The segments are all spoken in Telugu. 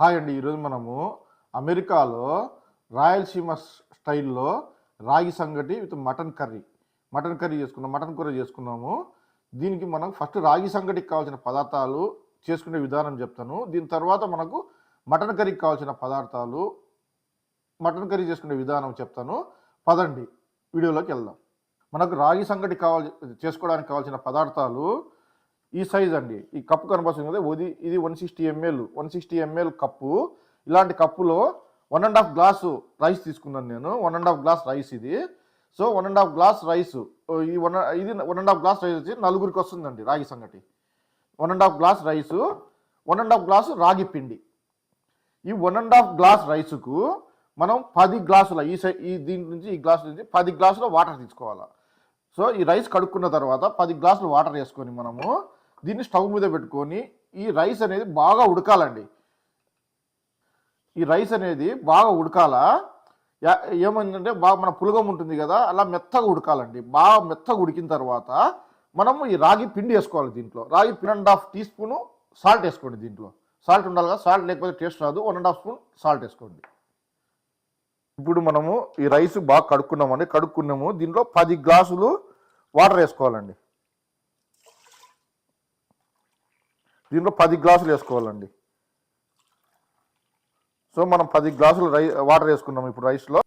హాయ్ అండి. ఈరోజు మనము అమెరికాలో రాయలసీమ స్టైల్లో ragi sangati with mutton curry. Mutton curry చేసుకున్నాం మటన్ కూర చేసుకున్నాము. దీనికి మనం ఫస్ట్ రాగి సంగటికి కావాల్సిన పదార్థాలు చేసుకునే విధానం చెప్తాను. దీని తర్వాత మనకు మటన్ కర్రీకి కావాల్సిన పదార్థాలు మటన్ కర్రీ చేసుకునే విధానం చెప్తాను. పదండి. వీడియోలోకి వెళ్దాం. మనకు రాగి సంగటి కావాలి చేసుకోవడానికి కావాల్సిన పదార్థాలు ఈ సైజ్ అండి. ఈ కప్పు కనిపిస్తుంది కదా ఇది ఇది one sixty ML one sixty ML cup ఇలాంటి కప్పులో one and half glass rice తీసుకున్నాను నేను. One and half glass rice ఇది. So one and half glass rice ఈ వన్ ఇది one and half glass rice వచ్చి నలుగురికి వస్తుందండి ragi sangati. One and half glass rice one and half glass ragi పిండి. ఈ వన్ అండ్ హాఫ్ గ్లాస్ రైస్కు మనం పది గ్లాసుల ఈ సై ఈ దీని నుంచి ఈ గ్లాస్ నుంచి పది గ్లాసుల వాటర్ తీసుకోవాలి. సో ఈ రైస్ కడుక్కున్న తర్వాత పది గ్లాసులు వాటర్ వేసుకొని మనము దీన్ని స్టవ్ మీద పెట్టుకొని ఈ రైస్ అనేది బాగా ఉడకాలండి. ఈ రైస్ అనేది బాగా ఉడకాల? ఏమైందంటే బాగా మన పులగం ఉంటుంది కదా అలా మెత్తగా ఉడకాలండి. బాగా మెత్తగా ఉడికిన తర్వాత మనము ఈ రాగి పిండి వేసుకోవాలి దీంట్లో. రాగి పిన్ and half teaspoon salt వేసుకోండి దీంట్లో. సాల్ట్ ఉండాలి కదా సాల్ట్ లేకపోతే టేస్ట్ రాదు. One and half spoon salt వేసుకోండి. ఇప్పుడు మనము ఈ రైస్ బాగా కడుక్కున్నామండి. కడుక్కున్నాము. దీంట్లో పది గ్లాసులు వాటర్ వేసుకోవాలండి. దీంట్లో పది గ్లాసులు వేసుకోవాలండి. సో మనం పది గ్లాసులు రై వాటర్ వేసుకున్నాం ఇప్పుడు రైస్లో.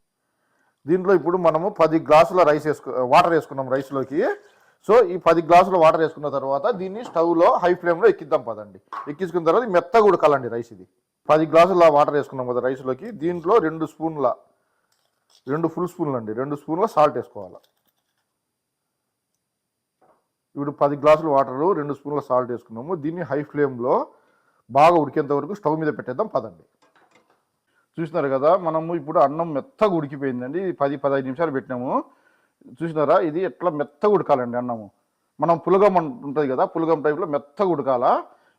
దీంట్లో ఇప్పుడు మనము పది గ్లాసుల రైస్ వేసుకు వాటర్ వేసుకున్నాం రైస్లోకి. సో ఈ పది గ్లాసుల వాటర్ వేసుకున్న తర్వాత దీన్ని స్టవ్లో హై ఫ్లేమ్లో ఎక్కిద్దాం పదండి. ఎక్కించుకున్న తర్వాత మెత్తగా ఉడకాలండి రైస్ ఇది. పది గ్లాసుల వాటర్ వేసుకున్నాం కదా రైస్లోకి. దీంట్లో రెండు స్పూన్ల రెండు ఫుల్ స్పూన్లు అండి రెండు స్పూన్ల సాల్ట్ వేసుకోవాలి. ఇప్పుడు పది గ్లాసులు వాటర్ రెండు స్పూన్ల సాల్ట్ వేసుకున్నాము. దీన్ని హై ఫ్లేమ్లో బాగా ఉడికేంత వరకు స్టవ్ మీద పెట్టేద్దాం పదండి. చూసినారు కదా మనము ఇప్పుడు అన్నం మెత్తగా ఉడికిపోయిందండి. పది పదహైదు నిమిషాలు పెట్టినాము. చూసినారా ఇది ఎట్లా మెత్తగా ఉడకాలండి అన్నము. మనం పులగం ఉంటుంది కదా పులగం టైప్లో మెత్తగా ఉడకాల?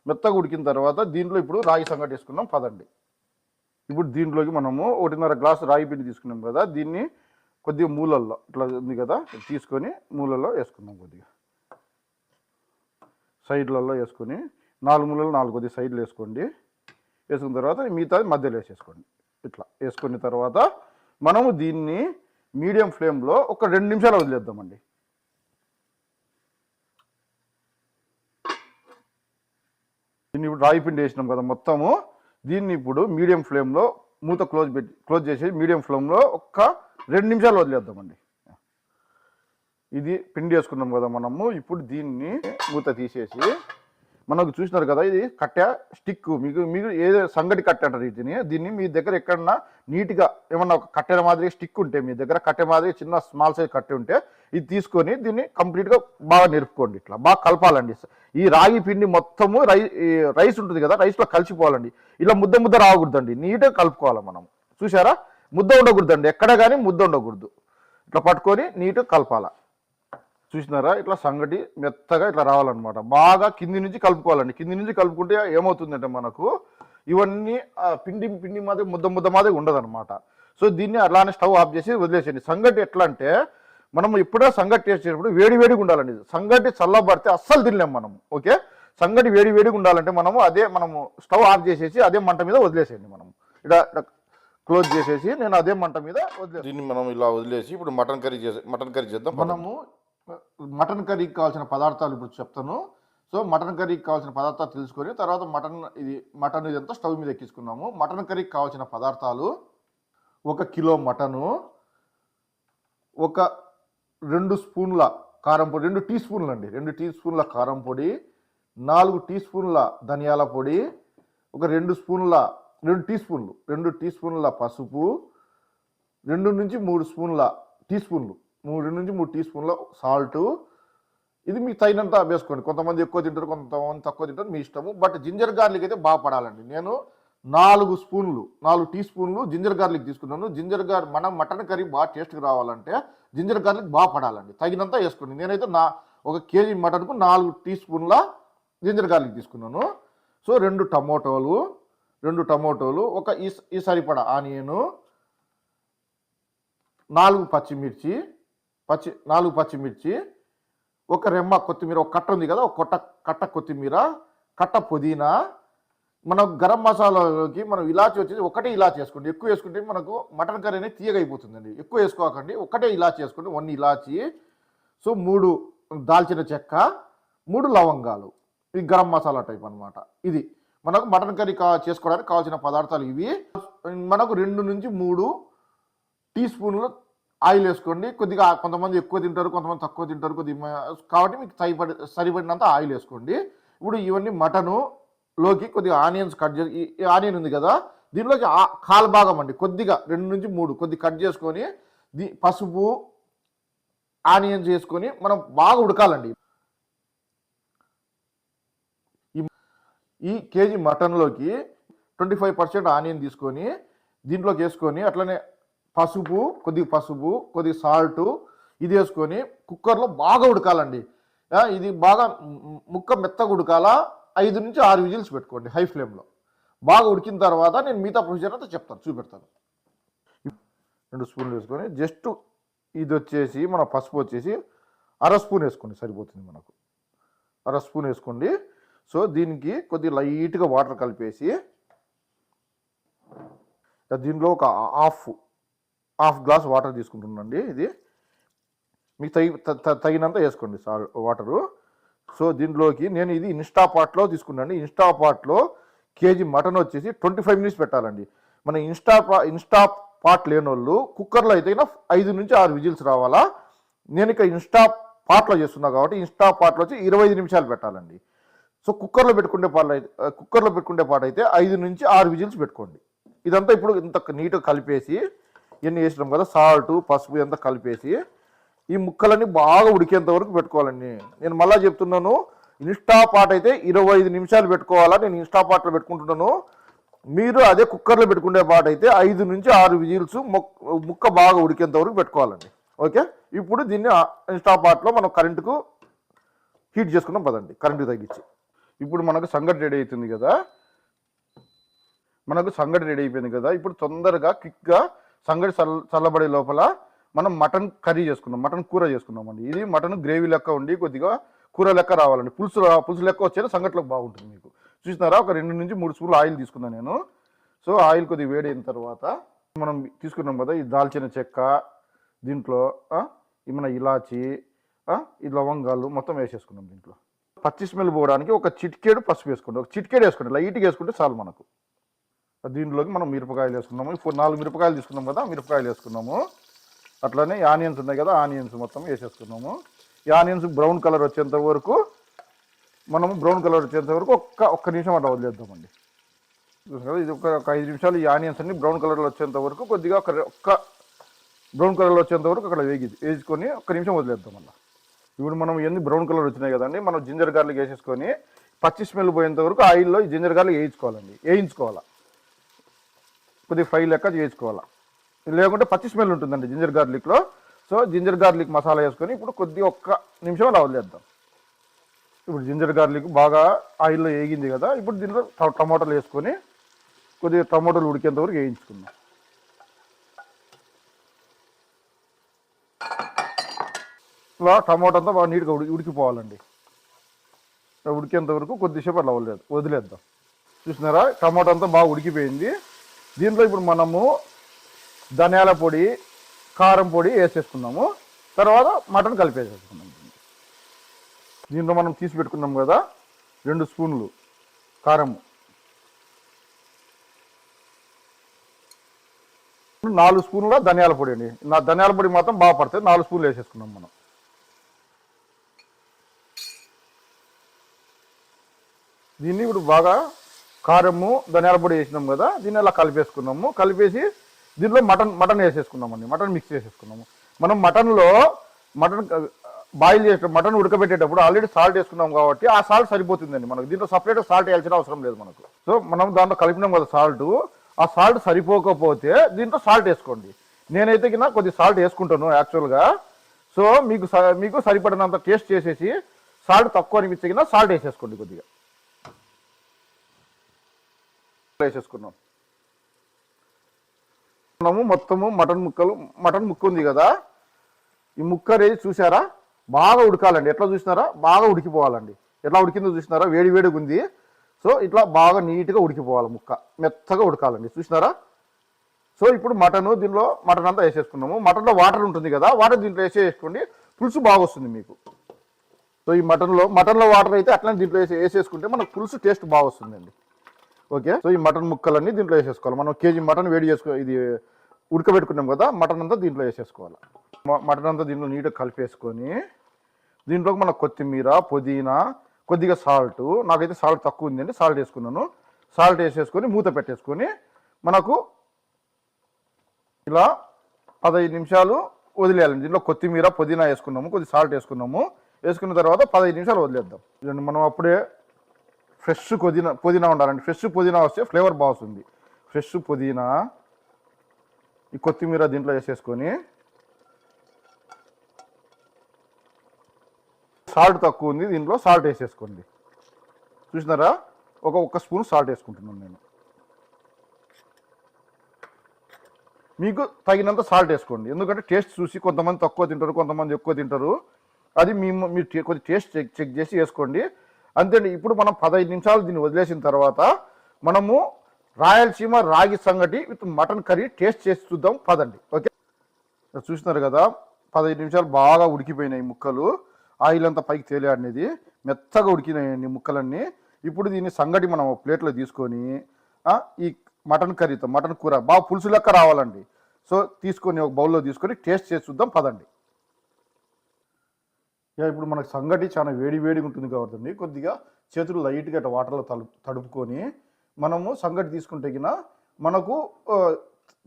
మెత్తగా ఉడికిన తర్వాత దీంట్లో ఇప్పుడు రాగి సంగటి వేసుకున్నాం పదండి. ఇప్పుడు దీంట్లోకి మనము ఒకటిన్నర గ్లాసు రాగి పిండి తీసుకున్నాం కదా దీన్ని కొద్దిగా మూలల్లో ఇట్లా ఉంది కదా తీసుకొని మూలల్లో వేసుకున్నాం కొద్దిగా. సైడ్లలో వేసుకొని నాలుగు మూలలు నాలుగు కొద్ది సైడ్లు వేసుకోండి. వేసుకున్న తర్వాత మిగతాది మధ్యలో వేసేసుకోండి. ఇట్లా వేసుకున్న తర్వాత మనము దీన్ని మీడియం ఫ్లేమ్లో ఒక రెండు నిమిషాలు వదిలేద్దామండి. దీన్ని ఇప్పుడు రాయి పిండి వేసినాం కదా మొత్తము. దీన్ని ఇప్పుడు మీడియం ఫ్లేమ్లో మూత క్లోజ్ పెట్టి క్లోజ్ చేసి మీడియం ఫ్లేమ్లో ఒక్క రెండు నిమిషాలు వదిలేద్దామండి. ఇది పిండి వేసుకున్నాం కదా మనము. ఇప్పుడు దీన్ని మూత తీసేసి మనకు చూసినారు కదా ఇది కట్టె స్టిక్ మీకు మీకు ఏదో సంగటి కట్టె అంటారు దీన్ని. దీన్ని మీ దగ్గర ఎక్కడన్నా నీట్గా ఏమన్నా ఒక కట్టెల మాదిరి స్టిక్ ఉంటే మీ దగ్గర కట్టె మాదిరి చిన్న స్మాల్ సైజ్ కట్టె ఉంటే ఇది తీసుకొని దీన్ని కంప్లీట్గా బాగా నిరుపుకోండి ఇట్లా. బాగా కలపాలండి. ఈ రాగి పిండి మొత్తము రై ఈ రైస్ ఉంటుంది కదా రైస్లో కలిసిపోవాలండి. ఇలా ముద్ద ముద్ద రాకూడదండి. నీట్గా కలుపుకోవాలి మనం. చూసారా ముద్ద ఉండకూడదండి. ఎక్కడ కానీ ముద్ద ఉండకూడదు. ఇట్లా పట్టుకొని నీట్గా కలపాల. చూసినారా? ఇట్లా సంగటి మెత్తగా ఇట్లా రావాలన్నమాట. బాగా కింది నుంచి కలుపుకోవాలండి. కింది నుంచి కలుపుకుంటే ఏమవుతుందంటే మనకు ఇవన్నీ పిండి పిండి మాది ముద్ద ముద్ద మాది ఉండదన్నమాట. సో దీన్ని అలానే స్టవ్ ఆఫ్ చేసి వదిలేసేయండి. సంగటి ఎట్లా అంటే మనం ఎప్పుడో సంగటి టేస్ట్ చేసినప్పుడు వేడి వేడిగా ఉండాలండి. సంగటి చల్లబడితే అస్సలు తినలేం మనం. ఓకే? సంగటి వేడి వేడిగా ఉండాలంటే మనము అదే మనము స్టవ్ ఆఫ్ చేసేసి అదే మంట మీద వదిలేసేయండి మనం ఇలా క్లోజ్ చేసేసి నేను అదే మంట మీద వదిలేసి దీన్ని మనం ఇలా వదిలేసి ఇప్పుడు మటన్ కర్రీ చేసే మటన్ కర్రీ చేద్దాం. మనము మటన్ కర్రీకి కావాల్సిన పదార్థాలు ఇప్పుడు చెప్తాను. సో మటన్ కర్రీకి కావాల్సిన పదార్థాలు తెలుసుకొని తర్వాత మటన్ ఇది మటన్ ఇదంతా స్టవ్ మీద ఎక్కించుకున్నాము. మటన్ కర్రీకి కావాల్సిన పదార్థాలు ఒక కిలో మటను ఒక రెండు స్పూన్ల కారం పొడి రెండు టీ స్పూన్లు అండి రెండు టీ స్పూన్ల కారం పొడి నాలుగు టీ స్పూన్ల ధనియాల పొడి ఒక రెండు స్పూన్ల రెండు టీ స్పూన్లు రెండు టీ స్పూన్ల పసుపు రెండు నుంచి మూడు స్పూన్ల టీ స్పూన్లు మూడు నుంచి మూడు టీ స్పూన్ల సాల్ట్. ఇది మీకు తగినంత వేసుకోండి. కొంతమంది ఎక్కువ తింటారు కొంతమంది తక్కువ తింటారు మీ ఇష్టము. బట్ జింజర్ గార్లిక్ అయితే బాగా పడాలండి. నేను నాలుగు స్పూన్లు నాలుగు టీ స్పూన్లు జింజర్ గార్లిక్ తీసుకున్నాను. జింజర్ గార్ మనం మటన్ కర్రీ బాగా టేస్ట్గా రావాలంటే జింజర్ గార్లిక్ బాగా పడాలండి. తగినంత వేసుకోండి. నేనైతే నా ఒక కేజీ మటన్కు నాలుగు టీ స్పూన్ల జింజర్ గార్లిక్ తీసుకున్నాను. సో రెండు టమోటోలు రెండు టమోటోలు ఒక ఈ ఈ సరిపడా ఆనియను నాలుగు పచ్చిమిర్చి పచ్చి నాలుగు పచ్చిమిర్చి ఒక రెమ్మ కొత్తిమీర ఒక కట్ట ఉంది కదా ఒక కొట్ట కట్ట కొత్తిమీర కట్ట పుదీనా. మనం గరం మసాలాలోకి మనం ఇలాచి వచ్చేసి ఒకటే ఇలాచి వేసుకోండి. ఎక్కువ వేసుకుంటే మనకు మటన్ కర్రీ అనేది తీయగా అయిపోతుందండి. ఎక్కువ వేసుకోకండి. ఒకటే ఇలాచి వేసుకోండి వన్ ఇలాచి. సో మూడు దాల్చిన చెక్క మూడు లవంగాలు. ఇది గరం మసాలా టైప్ అన్నమాట. ఇది. మనకు మటన్ కర్రీ కా చేసుకోవడానికి కావాల్సిన పదార్థాలు ఇవి. మనకు రెండు నుంచి మూడు టీ స్పూన్లు ఆయిల్ వేసుకోండి. కొద్దిగా కొంతమంది ఎక్కువ తింటారు కొంతమంది తక్కువ తింటారు కొద్దిగా కాబట్టి మీకు సరిపడి సరిపడినంత ఆయిల్ వేసుకోండి. ఇప్పుడు ఇవన్నీ మటను లోకి కొద్దిగా ఆనియన్స్ కట్ చేసి ఆనియన్ ఉంది కదా దీనిలోకి కాలు భాగం అండి కొద్దిగా రెండు నుంచి మూడు కొద్దిగా కట్ చేసుకొని పసుపు ఆనియన్స్ వేసుకొని మనం బాగా ఉడకాలండి. ఈ కేజీ మటన్లోకి ట్వంటీ ఫైవ్ పర్సెంట్ ఆనియన్ తీసుకొని దీంట్లోకి వేసుకొని అట్లనే పసుపు కొద్దిగా పసుపు కొద్దిగా సాల్ట్ ఇది వేసుకొని కుక్కర్లో బాగా ఉడకాలండి. ఇది బాగా ముక్క మెత్తగా ఉడకాల? ఐదు నుంచి ఆరు విజిల్స్ పెట్టుకోండి హై ఫ్లేమ్లో. బాగా ఉడికిన తర్వాత నేను మిగతా ప్రొసీజర్ అంతా చెప్తాను చూపెడతాను. రెండు స్పూన్లు వేసుకొని జస్ట్ ఇది వచ్చేసి మన పసుపు వచ్చేసి అర స్పూన్ వేసుకోండి సరిపోతుంది మనకు. అర స్పూన్ వేసుకోండి. సో దీనికి కొద్దిగా లైట్గా వాటర్ కలిపేసి దీనిలో ఒక హాఫ్ హాఫ్ గ్లాస్ వాటర్ తీసుకుంటుండండి ఇది. మీకు తగి త- తగినంత వేసుకోండి సాల్ వాటరు. సో దీంట్లోకి నేను ఇది ఇన్స్టా పాట్లో తీసుకున్నాను. ఇన్స్టా పాట్లో కేజీ మటన్ వచ్చేసి ట్వంటీ ఫైవ్ మినిట్స్ పెట్టాలండి. మన ఇన్స్టా పా ఇన్స్టా పాట్ లేని వాళ్ళు కుక్కర్లో అయితే ఐదు నుంచి ఆరు విజిల్స్ రావాలా? నేను ఇక ఇన్స్టా పాట్లో చేస్తున్నా కాబట్టి ఇన్స్టా పాట్లో వచ్చి ఇరవై ఐదు నిమిషాలు పెట్టాలండి. సో కుక్కర్లో పెట్టుకునే పాటలు అయితే కుక్కర్లో పెట్టుకునే పాట అయితే ఐదు నుంచి ఆరు విజిల్స్ పెట్టుకోండి. ఇదంతా ఇప్పుడు ఇంత నీట్గా కలిపేసి ఇవన్నీ వేసినాం కదా సాల్ట్ పసుపు ఎంత కలిపేసి ఈ ముక్కలన్నీ బాగా ఉడికేంత వరకు పెట్టుకోవాలండి. నేను మళ్ళా చెప్తున్నాను ఇన్స్టా పాట్ అయితే ఇరవై ఐదు నిమిషాలు పెట్టుకోవాలా? నేను ఇన్స్టా పాట్లో పెట్టుకుంటున్నాను. మీరు అదే కుక్కర్లో పెట్టుకునే పాట అయితే ఐదు నుంచి ఆరు విజిల్స్ ముక్క బాగా ఉడికేంత వరకు పెట్టుకోవాలండి. ఓకే? ఇప్పుడు దీన్ని ఇన్స్టా పాట్లో మనం కరెంటుకు హీట్ చేసుకున్నాం పదండి కరెంటు తగ్గించి. ఇప్పుడు మనకు సంగటి రెడీ అవుతుంది కదా. మనకు సంగటి రెడీ అయిపోయింది కదా. ఇప్పుడు తొందరగా క్విక్గా సంగటి చల్ల చల్లబడే లోపల మనం మటన్ కర్రీ చేసుకున్నాం మటన్ కూర చేసుకున్నాం అండి ఇది మటన్ గ్రేవీ లెక్క ఉండి కొద్దిగా కూర లెక్క రావాలండి. పులుసు పులుసు లెక్క వచ్చేది సంగట్లోకి బాగుంటుంది మీకు. చూసినారా? ఒక రెండు నుంచి మూడు స్పూన్లు ఆయిల్ తీసుకున్నాను నేను. సో ఆయిల్ కొద్దిగా వేడి అయిన తర్వాత మనం తీసుకున్నాం కదా ఈ దాల్చిన చెక్క దీంట్లో ఏమైనా మన ఇలాచి ఈ లవంగాలు మొత్తం వేసేసుకున్నాం దీంట్లో. పచ్చి స్మెల్ పోవడానికి ఒక చిటికేడు పసుపు వేసుకోండి. ఒక చిటికేడు వేసుకోండి. లైట్గా వేసుకుంటే చాలు మనకు. దీనిలోకి మనం మిరపకాయలు వేసుకున్నాము ఇప్పుడు నాలుగు మిరపకాయలు తీసుకున్నాం కదా మిరపకాయలు వేసుకున్నాము. అట్లనే ఆనియన్స్ ఉన్నాయి కదా ఆనియన్స్ మొత్తం వేసేసుకున్నాము. ఈ ఆనియన్స్ బ్రౌన్ కలర్ వచ్చేంత వరకు మనము బ్రౌన్ కలర్ వచ్చేంత వరకు ఒక్క ఒక్క నిమిషం అట్లా వదిలేద్దామండి. కదా ఇది ఒక ఒక ఐదు నిమిషాలు ఈ ఆనియన్స్ అన్ని బ్రౌన్ కలర్లో వచ్చేంత వరకు కొద్దిగా ఒక ఒక్క బ్రౌన్ కలర్లో వచ్చేంత వరకు అక్కడ వేగి వేసుకొని ఒక్క నిమిషం వదిలేద్దాం అలా ఇప్పుడు మనం ఎన్ని బ్రౌన్ కలర్ వచ్చినాయి కదండి మనం జింజర్ గార్లిక్ వేసేసుకొని పచ్చి స్మెల్ పోయేంత వరకు ఆయిల్లో ఈ జింజర్ గార్లిక్ వేయించుకోవాలండి వేయించుకోవాలా. కొద్దిగా ఫ్రై లెక్క చేసుకోవాలి. లేకుంటే పచ్చి స్మెల్ ఉంటుందండి జింజర్ గార్లిక్లో. సో జింజర్ గార్లిక్ మసాలా వేసుకొని ఇప్పుడు కొద్ది ఒక్క నిమిషం అలా వదిలేద్దాం. ఇప్పుడు జింజర్ గార్లిక్ బాగా ఆయిల్లో వేగింది కదా ఇప్పుడు దీంట్లో ట- టమాటాలు వేసుకొని కొద్దిగా టమాటాలు ఉడికేంత వరకు వేయించుకుందాం. ఇలా టమాటా అంతా బాగా నీట్గా ఉడికి ఉడికిపోవాలండి. ఉడికేంత వరకు కొద్దిసేపు అలా వదిలేదు వదిలేద్దాం. చూసినారా? టమాటా అంతా బాగా ఉడికిపోయింది. దీంట్లో ఇప్పుడు మనము ధనియాల పొడి కారం పొడి వేసేసుకున్నాము. తర్వాత మటన్ కలిపేసేసుకున్నాము. దీంట్లో మనం తీసి పెట్టుకున్నాం కదా రెండు స్పూన్లు కారం. నాలుగు స్పూన్ల ధనియాల పొడి అండి. నా ధనియాల పొడి మాత్రం బాగా పడుతుంది. నాలుగు స్పూన్లు వేసేసుకున్నాం మనం. దీన్ని ఇప్పుడు బాగా కారము ధనియాల పొడి వేసినాం కదా దీన్ని అలా కలిపేసుకున్నాము. కలిపేసి దీంట్లో మటన్ మటన్ వేసేసుకున్నామండి. మటన్ మిక్స్ చేసేసుకున్నాము. మనం మటన్లో మటన్ బాయిల్ చేసే మటన్ ఉడకబెట్టేటప్పుడు ఆల్రెడీ సాల్ట్ వేసుకున్నాం కాబట్టి ఆ సాల్ట్ సరిపోతుందండి మనకు. దీంట్లో సపరేట్ సాల్ట్ వేయాల్సిన అవసరం లేదు మనకు. సో మనం దాంట్లో కలిపినాం కదా సాల్ట్ ఆ సాల్ట్ సరిపోకపోతే దీంట్లో సాల్ట్ వేసుకోండి. నేనైతే కింద కొద్ది సాల్ట్ వేసుకుంటాను యాక్చువల్గా సో మీకు స- మీకు సరిపడినంత టేస్ట్ చేసేసి సాల్ట్ తక్కువ అనిపించే కింద సాల్ట్ వేసేసుకోండి కొద్దిగా. వేసేసుకున్నాం మనము మొత్తము మటన్ ముక్కలు మటన్ ముక్క ఉంది కదా ఈ ముక్క అనేది చూసారా బాగా ఉడకాలండి. ఎట్లా చూసినారా? బాగా ఉడికిపోవాలండి. ఎట్లా ఉడికిందో చూసినారా? వేడి వేడిగా ఉంది. సో ఇట్లా బాగా నీట్గా ఉడికిపోవాలి ముక్క. మెత్తగా ఉడకాలండి. చూసినారా? సో ఇప్పుడు మటన్ దీనిలో మటన్ అంతా వేసేసుకున్నాము. మటన్లో వాటర్ ఉంటుంది కదా వాటర్ దీంట్లో వేసేసుకోండి. పులుసు బాగా వస్తుంది మీకు. సో ఈ మటన్లో మటన్లో వాటర్ అయితే అట్లనే దీంట్లో వేసి వేసేసుకుంటే మనకు పులుసు టేస్ట్ బాగా వస్తుందండి. ఓకే? సో ఈ మటన్ ముక్కలన్నీ దీంట్లో వేసేసుకోవాలి. మనం కేజీ మటన్ వేడి చేసుకో ఇది ఉడకబెట్టుకున్నాం కదా మటన్ అంతా దీంట్లో వేసేసుకోవాలి. మటన్ అంతా దీంట్లో నీట్గా కలిపేసుకొని దీంట్లోకి మన కొత్తిమీర పుదీనా కొద్దిగా సాల్ట్ నాకైతే సాల్ట్ తక్కువ ఉందండి సాల్ట్ వేసుకున్నాను. సాల్ట్ వేసేసుకొని మూత పెట్టేసుకొని మనకు ఇలా పదహైదు నిమిషాలు వదిలేయాలండి. దీంట్లో కొత్తిమీర పుదీనా వేసుకున్నాము కొద్ది సాల్ట్ వేసుకున్నాము. వేసుకున్న తర్వాత పదహైదు నిమిషాలు వదిలేద్దాం. మనం అప్పుడే ఫ్రెష్ పుదీనా పుదీనా ఉండాలండి. ఫ్రెష్ పుదీనా వస్తే ఫ్లేవర్ బాగుంది ఫ్రెష్ పుదీనా ఈ కొత్తిమీర దీంట్లో వేసేసుకొని సాల్ట్ తక్కువ ఉంది దీంట్లో సాల్ట్ వేసేసుకోండి. చూసినారా? ఒక ఒక్క స్పూన్ సాల్ట్ వేసుకుంటున్నాను నేను. మీకు తగినంత సాల్ట్ వేసుకోండి. ఎందుకంటే టేస్ట్ చూసి కొంతమంది తక్కువ తింటారు కొంతమంది ఎక్కువ తింటారు. అది మీ మీరు కొద్ది టేస్ట్ చెక్ చెక్ చేసి వేసుకోండి. అంతేండి ఇప్పుడు మనం పదహైదు నిమిషాలు దీన్ని వదిలేసిన తర్వాత మనము రాయలసీమ రాగి సంగటి విత్ మటన్ కర్రీ టేస్ట్ చేసి చూద్దాం పదండి. ఓకే? చూసినారు కదా పదహైదు నిమిషాలు బాగా ఉడికిపోయినాయి ముక్కలు. ఆయిల్ అంతా పైకి తేలియాడినది. మెత్తగా ఉడికినాయండి ముక్కలన్నీ. ఇప్పుడు దీన్ని సంగటి మనం ఒక ప్లేట్లో తీసుకొని ఈ మటన్ కర్రీతో మటన్ కూర బాగా పులుసు లెక్క రావాలండి. సో తీసుకొని ఒక బౌల్లో తీసుకొని టేస్ట్ చేసి చూద్దాం పదండి. ఇప్పుడు మనకు సంగటి చాలా వేడి వేడిగా ఉంటుంది కాబట్టి కొద్దిగా చేతులు లైట్గా అట్లా వాటర్లో తలుపు తడుపుకొని మనము సంగటి తీసుకుంటే గిన మనకు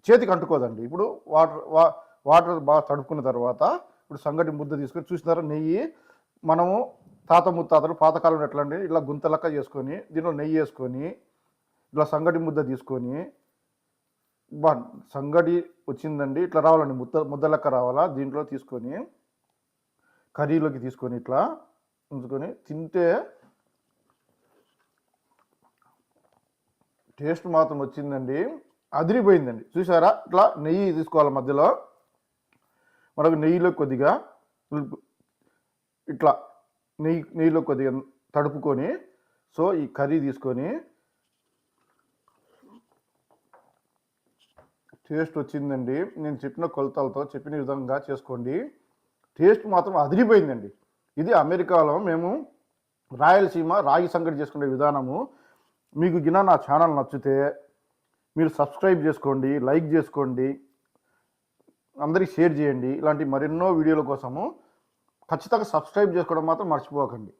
చేతికి అంటుకోదండి. ఇప్పుడు వాటర్ వా వాటర్ బాగా తడుపుకున్న తర్వాత ఇప్పుడు సంగటి ముద్ద తీసుకొని చూసినారా? నెయ్యి మనము తాత ముత్తాతలు పాతకాలం ఎట్లా అండి? ఇలా గుంతలక్క చేసుకొని దీనిలో నెయ్యి వేసుకొని ఇలా సంగటి ముద్ద తీసుకొని బా సంగటి వచ్చిందండి. ఇట్లా రావాలండి. ముద్ద ముద్ద లెక్క రావాలా? దీంట్లో తీసుకొని కర్రీలోకి తీసుకొని ఇట్లా ఉంచుకొని తింటే టేస్ట్ మాత్రం వచ్చిందండి. అదిరిపోయిందండి. చూసారా? ఇట్లా నెయ్యి తీసుకోవాలి మధ్యలో. మనకు నెయ్యిలో కొద్దిగా ఇట్లా నెయ్యి నెయ్యిలో కొద్దిగా తడుపుకొని సో ఈ కర్రీ తీసుకొని టేస్ట్ వచ్చిందండి. నేను చెప్పిన కొలతలతో చెప్పిన విధంగా చేసుకోండి. టేస్ట్ మాత్రం అదిరిపోయిందండి. ఇది అమెరికాలో మేము రాయలసీమ రాగి సంగటి చేసుకునే విధానము. మీకు గిన నా ఛానల్ నచ్చితే మీరు సబ్స్క్రైబ్ చేసుకోండి లైక్ చేసుకోండి అందరికీ షేర్ చేయండి. ఇలాంటి మరెన్నో వీడియోల కోసము ఖచ్చితంగా సబ్స్క్రైబ్ చేసుకోవడం మాత్రం మర్చిపోకండి.